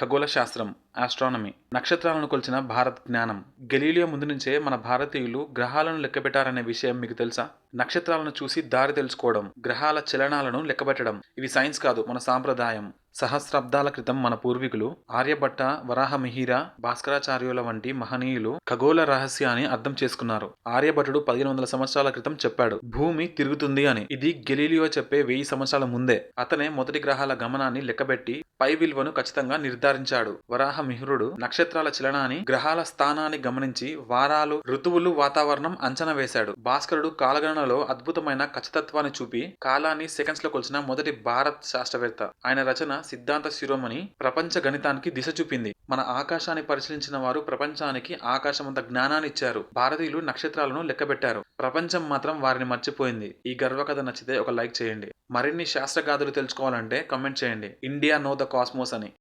ఖగోళ శాస్త్రం ఆస్ట్రానమీ నక్షత్రాలను కొలిచిన భారత్ జ్ఞానం. గెలీలియో ముందు నుంచే మన భారతీయులు గ్రహాలను లెక్కబెట్టారనే విషయం మీకు తెలుసా? నక్షత్రాలను చూసి దారి తెలుసుకోవడం గ్రహాల చలనాలను లెక్కబెట్టడం ఇవి సైన్స్ కాదు మన సాంప్రదాయం. సహస్రాబ్దాల క్రితం మన పూర్వీకులు ఆర్యభట్ట వరాహమిహిర భాస్కరాచార్యుల వంటి మహనీయులు ఖగోళ రహస్యాన్ని అర్థం చేసుకున్నారు. ఆర్యభట్టుడు పదిహేను వందల సంవత్సరాల క్రితం చెప్పాడు భూమి తిరుగుతుంది అని. ఇది గెలీలియో చెప్పే వెయ్యి సంవత్సరాల ముందే. అతనే మొదటి గ్రహాల గమనాన్ని లెక్కబెట్టి పై విలువను ఖచ్చితంగా నిర్ధారించాడు. వరాహ మిహిరుడు నక్షత్రాల చలనాన్ని గ్రహాల స్థానాన్ని గమనించి వారాలు ఋతువులు వాతావరణం అంచనా వేశాడు. భాస్కరుడు కాలగణనలో అద్భుతమైన ఖచ్చితత్వాన్ని చూపి కాలాన్ని సెకండ్స్లో కొలిచిన మొదటి భారత్ శాస్త్రవేత్త. ఆయన రచన సిద్ధాంత శిరోమణి ప్రపంచ గణితానికి దిశ చూపింది. మన ఆకాశాన్ని పరిశీలించిన వారు ప్రపంచానికి ఆకాశమంత జ్ఞానాన్ని ఇచ్చారు. భారతీయులు నక్షత్రాలను లెక్కబెట్టారు ప్రపంచం మాత్రం వారిని మర్చిపోయింది. ఈ గర్వకథ నచ్చితే ఒక లైక్ చేయండి. మరిన్ని శాస్త్రగాథలు తెలుసుకోవాలంటే కమెంట్ చేయండి. ఇండియా నో ద కాస్మోస్ అని.